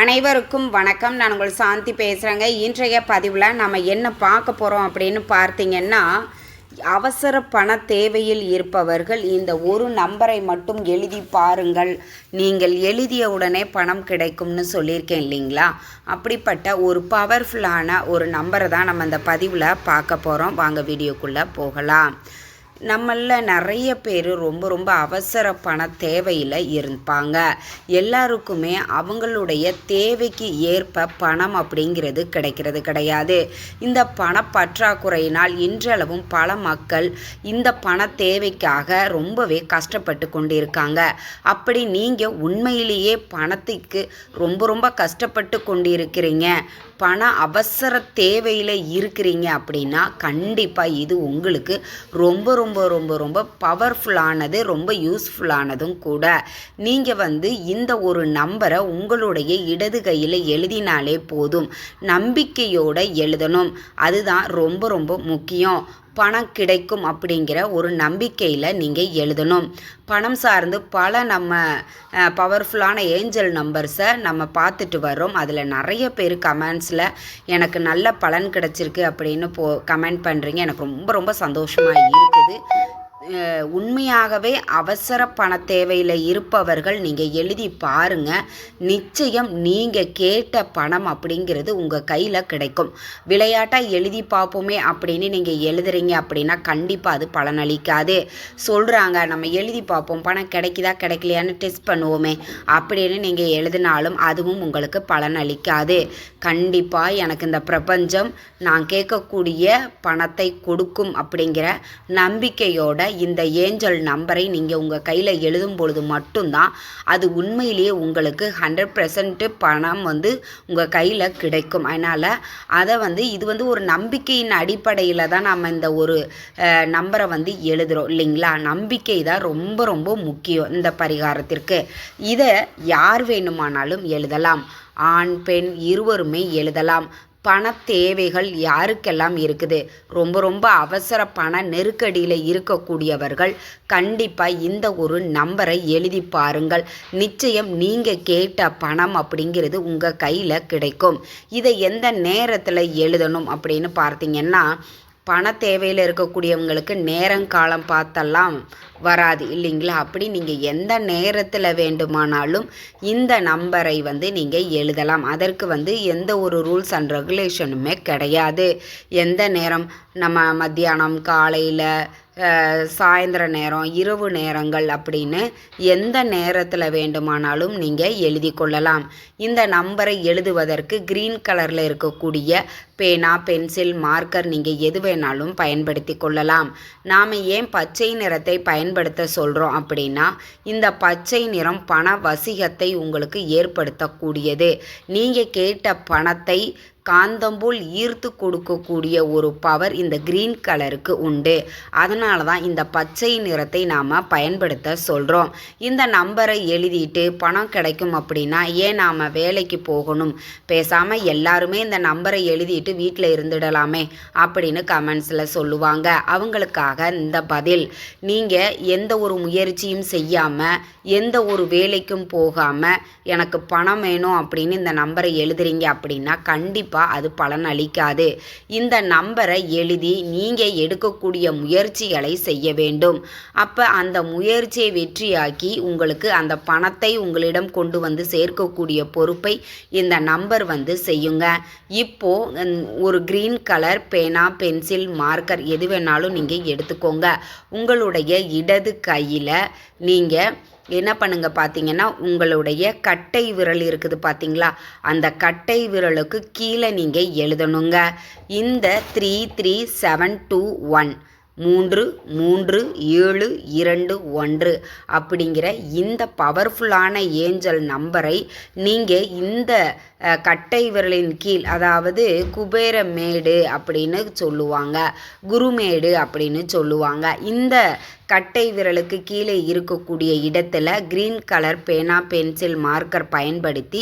அனைவருக்கும் வணக்கம். நான் உங்கள் சாந்தி பேசுகிறேங்க இன்றைய பதிவில் நம்ம என்ன பார்க்க போகிறோம் அப்படின்னு பார்த்தீங்கன்னா அவசர பண தேவையில் இருப்பவர்கள் இந்த ஒரு நம்பரை மட்டும் எழுதி பாருங்கள். நீங்கள் எழுதிய உடனே பணம் கிடைக்கும்னு சொல்லியிருக்கேன் இல்லைங்களா? அப்படிப்பட்ட ஒரு பவர்ஃபுல்லான ஒரு நம்பரை தான் நம்ம இந்த பதிவில் பார்க்க போகிறோம் வாங்க வீடியோக்குள்ளே போகலாம். நம்மளில் நிறைய பேர் ரொம்ப ரொம்ப அவசர பண தேவையில் இருப்பாங்க. எல்லாருக்குமே அவங்களுடைய தேவைக்கு ஏற்ப பணம் அப்படிங்கிறது கிடைக்கிறது கிடையாது. இந்த பண பற்றாக்குறையினால் இன்றளவும் பல மக்கள் இந்த பண தேவைக்காக ரொம்பவே கஷ்டப்பட்டு கொண்டிருக்காங்க. அப்படி நீங்கள் உண்மையிலேயே பணத்துக்கு ரொம்ப ரொம்ப கஷ்டப்பட்டு கொண்டிருக்கிறீங்க. பண அவசர தேவையில் இருக்கிறீங்க அப்படின்னா கண்டிப்பாக இது உங்களுக்கு ரொம்ப ரொம்ப ரொம்ப ரொம்ப ரொம்ப பவர்ஃபுல்லானது ரொம்ப யூஸ்ஃபுல்லானதும் கூட நீங்கள் வந்து இந்த ஒரு நம்பரை உங்களுடைய இடது கையில் எழுதினாலே போதும். நம்பிக்கையோடு எழுதணும். அதுதான் ரொம்ப ரொம்ப முக்கியம். பணம் கிடைக்கும் அப்படிங்கிற ஒரு நம்பிக்கையில் நீங்கள் எழுதணும். பணம் சார்ந்து பல நம்ம பவர்ஃபுல்லான ஏஞ்சல் நம்பர்ஸை நம்ம பார்த்துட்டு வரோம் அதில் நிறைய பேர் கமெண்ட்ஸில் எனக்கு நல்ல பலன் கிடச்சிருக்கு அப்படின்னு போ கமெண்ட் பண்ணுறீங்க எனக்கு ரொம்ப ரொம்ப சந்தோஷமாக இருக்குது. உண்மையாகவே அவசர பண தேவையில் இருப்பவர்கள் நீங்கள் எழுதி பாருங்க. நிச்சயம் நீங்கள் கேட்ட பணம் அப்படிங்கிறது உங்கள் கையில் கிடைக்கும். விளையாட்டாக எழுதி பார்ப்போமே அப்படின்னு நீங்கள் எழுதுறீங்க அப்படின்னா கண்டிப்பாக அது பலனளிக்காது. சொல்கிறாங்க நம்ம எழுதி பார்ப்போம் பணம் கிடைக்குதா கிடைக்கலையான்னு டெஸ்ட் பண்ணுவோமே அப்படின்னு நீங்கள் எழுதினாலும் அதுவும் உங்களுக்கு பலனளிக்காது. கண்டிப்பாக எனக்கு இந்த பிரபஞ்சம் நான் கேட்கக்கூடிய பணத்தை கொடுக்கும் அப்படிங்கிற நம்பிக்கையோட இந்த ஏஞ்சல் நம்பரை நீங்கள் உங்கள் கையில் எழுதும் பொழுது மட்டும்தான் அது உண்மையிலேயே உங்களுக்கு ஹண்ட்ரட் பர்சன்ட்டு பணம் வந்து உங்கள் கையில் கிடைக்கும். அதனால் அதை வந்து இது வந்து ஒரு நம்பிக்கையின் அடிப்படையில் தான் நம்ம இந்த ஒரு நம்பரை வந்து எழுதுகிறோம் இல்லைங்களா? நம்பிக்கை தான் ரொம்ப ரொம்ப முக்கியம் இந்த பரிகாரத்திற்கு. இதை யார் வேணுமானாலும் எழுதலாம். ஆண் பெண் இருவருமே எழுதலாம். பண தேவைகள் யாருக்கெல்லாம் இருக்குது? ரொம்ப ரொம்ப அவசர பண நெருக்கடியில் இருக்கக்கூடியவர்கள் கண்டிப்பாக இந்த ஒரு நம்பரை எழுதி பாருங்கள். நிச்சயம் நீங்கள் கேட்ட பணம் அப்படிங்கிறது உங்கள் கையில் கிடைக்கும். இதை எந்த நேரத்தில் எழுதணும் அப்படின்னு பார்த்தீங்கன்னா பண தேவையில் இருக்கக்கூடியவங்களுக்கு நேரங்காலம் பார்த்தெல்லாம் வராது இல்லைங்களா? அப்படி நீங்கள் எந்த நேரத்தில் வேண்டுமானாலும் இந்த நம்பரை வந்து நீங்கள் எழுதலாம். அதற்கு வந்து எந்த ஒரு ரூல்ஸ் அண்ட் ரெகுலேஷனுமே கிடையாது. எந்த நேரம் நம்ம மத்தியானம் காலையில் சாயந்தர நேரம் இரவு நேரங்கள் அப்படின்னு எந்த நேரத்தில் வேண்டுமானாலும் நீங்கள் எழுதி கொள்ளலாம். இந்த நம்பரை எழுதுவதற்கு க்ரீன் கலரில் இருக்கக்கூடிய பேனா பென்சில் மார்க்கர் நீங்கள் எது வேணாலும் பயன்படுத்தி கொள்ளலாம். நாம் ஏன் பச்சை நிறத்தை பயன்படுத்த சொல்கிறோம் அப்படின்னா இந்த பச்சை நிறம் பண வசிகத்தை உங்களுக்கு ஏற்படுத்தக்கூடியது. நீங்கள் கேட்ட பணத்தை காந்தம் போல் ஈர்த்து கொடுக்கக்கூடிய ஒரு பவர் இந்த க்ரீன் கலருக்கு உண்டு. அதனால தான் இந்த பச்சை நிறத்தை நாம் பயன்படுத்த சொல்கிறோம் இந்த நம்பரை எழுதிட்டு பணம் கிடைக்கும் அப்படின்னா ஏன் நாம் வேலைக்கு போகணும்? பேசாமல் எல்லாருமே இந்த நம்பரை எழுதிட்டு வீட்டில் இருந்துடலாமே அப்படின்னு கமெண்ட்ஸில் சொல்லுவாங்க. அவங்களுக்காக இந்த பதில். நீங்கள் எந்த ஒரு முயற்சியும் செய்யாமல் எந்த ஒரு வேலைக்கும் போகாமல் எனக்கு பணம் வேணும் அப்படின்னு இந்த நம்பரை எழுதுறீங்க அப்படின்னா கண்டிப்பாக அது பலன் அளிக்காது. இந்த நம்பரை எழுதி நீங்கள் எடுக்கக்கூடிய முயற்சிகளை செய்ய வேண்டும். அப்போ அந்த முயற்சியை வெற்றியாக்கி உங்களுக்கு அந்த பணத்தை உங்களிடம் கொண்டு வந்து சேர்க்கக்கூடிய பொறுப்பை இந்த நம்பர் வந்து செய்யுங்க. இப்போ ஒரு க்ரீன் கலர் பேனா பென்சில் மார்க்கர் எது வேணாலும் நீங்கள் எடுத்துக்கோங்க. உங்களுடைய இடது கையில் நீங்கள் என்ன பண்ணுங்க பார்த்தீங்கன்னா உங்களுடைய கட்டை விரல் இருக்குது பார்த்தீங்களா அந்த கட்டை விரலுக்கு கீழே நீங்கள் எழுதணுங்க. இந்த three three seven two one. மூன்று மூன்று ஏழு இரண்டு ஒன்று. அப்படிங்கிற இந்த பவர்ஃபுல்லான ஏஞ்சல் நம்பரை நீங்கள் இந்த கட்டை விரலின் கீழ் அதாவது குபேரமேடு அப்படின்னு சொல்லுவாங்க. குருமேடு அப்படின்னு சொல்லுவாங்க. இந்த கட்டை விரலுக்கு கீழே இருக்கக்கூடிய இடத்துல க்ரீன் கலர் பேனா பென்சில் மார்க்கர் பயன்படுத்தி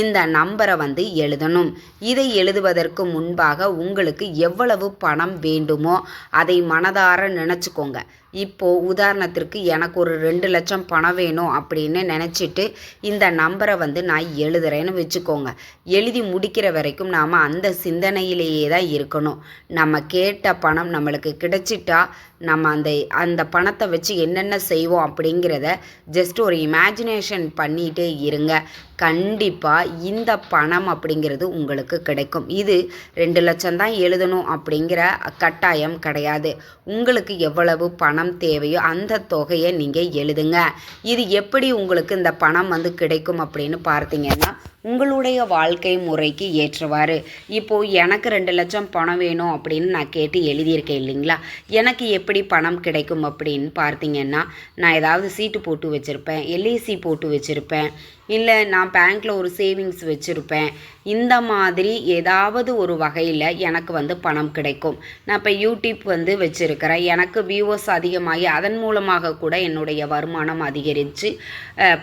இந்த நம்பரை வந்து எழுதணும். இதை எழுதுவதற்கு முன்பாக உங்களுக்கு எவ்வளவு பணம் வேண்டுமோ அதை மனதார நினச்சிக்கோங்க. இப்போது உதாரணத்திற்கு எனக்கு ஒரு ரெண்டு லட்சம் பணம் வேணும் அப்படின்னு நினச்சிட்டு இந்த நம்பரை வந்து நான் எழுதுறேன்னு வச்சுக்கோங்க. எழுதி முடிக்கிற வரைக்கும் நாம் அந்த சிந்தனையிலேயே தான் இருக்கணும். நம்ம கேட்ட பணம் நம்மளுக்கு கிடைச்சிட்டா நம்ம அந்த அந்த பணத்தை வச்சு என்னென்ன செய்வோம் அப்படிங்கிறத ஜஸ்ட் ஒரு இமேஜினேஷன் பண்ணிகிட்டே இருங்க. கண்டிப்பாக இந்த பணம் அப்படிங்கிறது உங்களுக்கு கிடைக்கும். இது ரெண்டு லட்சம் தான் எழுதணும் அப்படிங்கிற கட்டாயம் கிடையாது. உங்களுக்கு எவ்வளவு பணம் தேவையோ அந்த தொகையை நீங்கள் எழுதுங்க. இது எப்படி உங்களுக்கு இந்த பணம் வந்து கிடைக்கும் அப்படின்னு பார்த்தீங்கன்னா உங்களுடைய வாழ்க்கை முறைக்கு ஏற்றவாறு. இப்போது எனக்கு ரெண்டு லட்சம் பணம் வேணும் அப்படின்னு நான் கேட்டு எழுதியிருக்கேன் இல்லைங்களா? எனக்கு எப்படி பணம் கிடைக்கும் அப்படின்னு பார்த்தீங்கன்னா நான் ஏதாவது சீட்டு போட்டு வச்சுருப்பேன் எல்ஐசி போட்டு வச்சுருப்பேன் இல்லை நான் பேங்க்கில் ஒரு சேவிங்ஸ் வச்சுருப்பேன். இந்த மாதிரி ஏதாவது ஒரு வகையில் எனக்கு வந்து பணம் கிடைக்கும். நான் இப்போ யூடியூப் வந்து வச்சுருக்கிறேன். எனக்கு வியூவர்ஸ் அதிகமாகி அதன் மூலமாக கூட என்னுடைய வருமானம் அதிகரித்து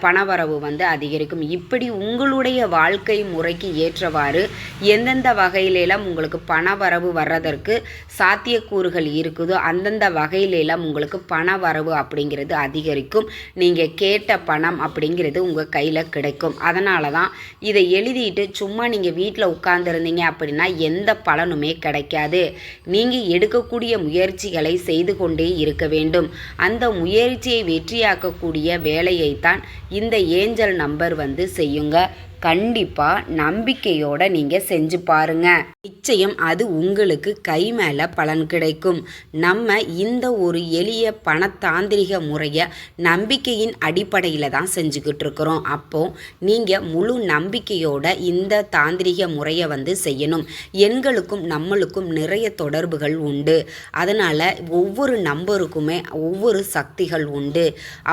பணவரவு வந்து அதிகரிக்கும். இப்படி உங்களுடைய வாழ்க்கை முறைக்கு ஏற்றவாறு எந்தெந்த வகையிலெல்லாம் உங்களுக்கு பண வரவு வர்றதற்கு சாத்தியக்கூறுகள் இருக்குதோ அந்தந்த வகையிலெல்லாம் உங்களுக்கு பண வரவு அப்படிங்கிறது அதிகரிக்கும். நீங்கள் கேட்ட பணம் அப்படிங்கிறது உங்கள் கையில் கிடைக்கும். அதனால தான் இதை எழுதிட்டு சும்மா நீங்கள் வீட்டில் உட்காந்துருந்தீங்க அப்படின்னா எந்த பலனுமே கிடைக்காது. நீங்கள் எடுக்கக்கூடிய முயற்சிகளை செய்து கொண்டே இருக்க வேண்டும். அந்த முயற்சியை வெற்றியாக்கக்கூடிய வேலையைத்தான் இந்த ஏஞ்சல் நம்பர் வந்து செய்யுங்க. கண்டிப்பாக நம்பிக்கையோடு நீங்கள் செஞ்சு பாருங்கள் நிச்சயம் அது உங்களுக்கு கை மேலே பலன் கிடைக்கும். நம்ம இந்த ஒரு எளிய பணத்தாந்திரிக முறையை நம்பிக்கையின் அடிப்படையில் தான் செஞ்சுக்கிட்டு இருக்கிறோம். அப்போது நீங்கள் முழு நம்பிக்கையோட இந்த தாந்திரிக முறையை வந்து செய்யணும். எண்களுக்கும் நம்மளுக்கும் நிறைய தொடர்புகள் உண்டு. அதனால் ஒவ்வொரு நம்பருக்குமே ஒவ்வொரு சக்திகள் உண்டு.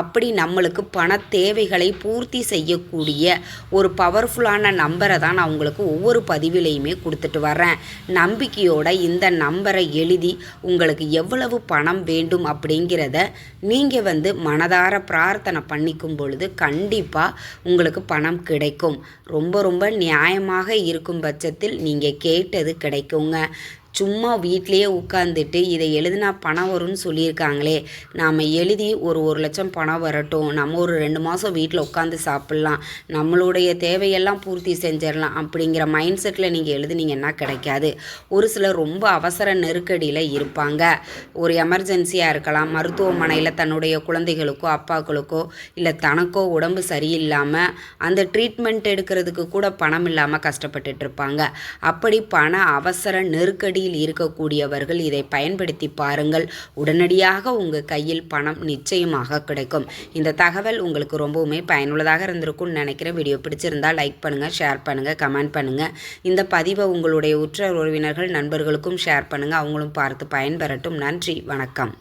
அப்படி நம்மளுக்கு பண தேவைகளை பூர்த்தி செய்யக்கூடிய ஒரு பவர் பவர்ஃபுல்லான நம்பரை தான் நான் உங்களுக்கு ஒவ்வொரு பதிவிலையுமே கொடுத்துட்டு வரேன் நம்பிக்கையோட இந்த நம்பரை எழுதி உங்களுக்கு எவ்வளவு பணம் வேண்டும் அப்படிங்கிறத நீங்கள் வந்து மனதார பிரார்த்தனை பண்ணிக்கும் பொழுது கண்டிப்பாக உங்களுக்கு பணம் கிடைக்கும். ரொம்ப ரொம்ப நியாயமாக இருக்கும் பட்சத்தில் நீங்கள் கேட்டது கிடைக்குங்க. சும்மா வீட்லேயே உட்காந்துட்டு இதை எழுதினா பணம் வரும்னு சொல்லியிருக்காங்களே. நாம் எழுதி ஒரு ஒரு லட்சம் பணம் வரட்டும். நம்ம ஒரு ரெண்டு மாதம் வீட்டில் உட்காந்து சாப்பிட்லாம். நம்மளுடைய தேவையெல்லாம் பூர்த்தி செஞ்சிடலாம் அப்படிங்கிற மைண்ட் செட்டில் நீங்கள் எழுதுனீங்கன்னா கிடைக்காது. ஒரு சிலர் ரொம்ப அவசர நெருக்கடியில் இருப்பாங்க. ஒரு எமர்ஜென்சியாக இருக்கலாம். மருத்துவமனையில் தன்னுடைய குழந்தைகளுக்கோ அப்பாக்களுக்கோ இல்லை தனக்கோ உடம்பு சரியில்லாமல் அந்த ட்ரீட்மெண்ட் எடுக்கிறதுக்கு கூட பணம் இல்லாமல் கஷ்டப்பட்டுட்டு இருப்பாங்க. அப்படி பண அவசர நெருக்கடி பகுதியில் இருக்கக்கூடியவர்கள் இதை பயன்படுத்தி பாருங்கள். உடனடியாக உங்கள் கையில் பணம் நிச்சயமாக கிடைக்கும். இந்த தகவல் உங்களுக்கு ரொம்பவுமே பயனுள்ளதாக இருந்திருக்கும்னு நினைக்கிறேன். வீடியோ பிடிச்சிருந்தால் லைக் பண்ணுங்கள் ஷேர் பண்ணுங்கள் கமெண்ட் பண்ணுங்கள் இந்த பதிவை உங்களுடைய உற்ற உறவினர்கள் நண்பர்களுக்கும் ஷேர் பண்ணுங்கள் அவங்களும் பார்த்து பயன்பெறட்டும். நன்றி வணக்கம்.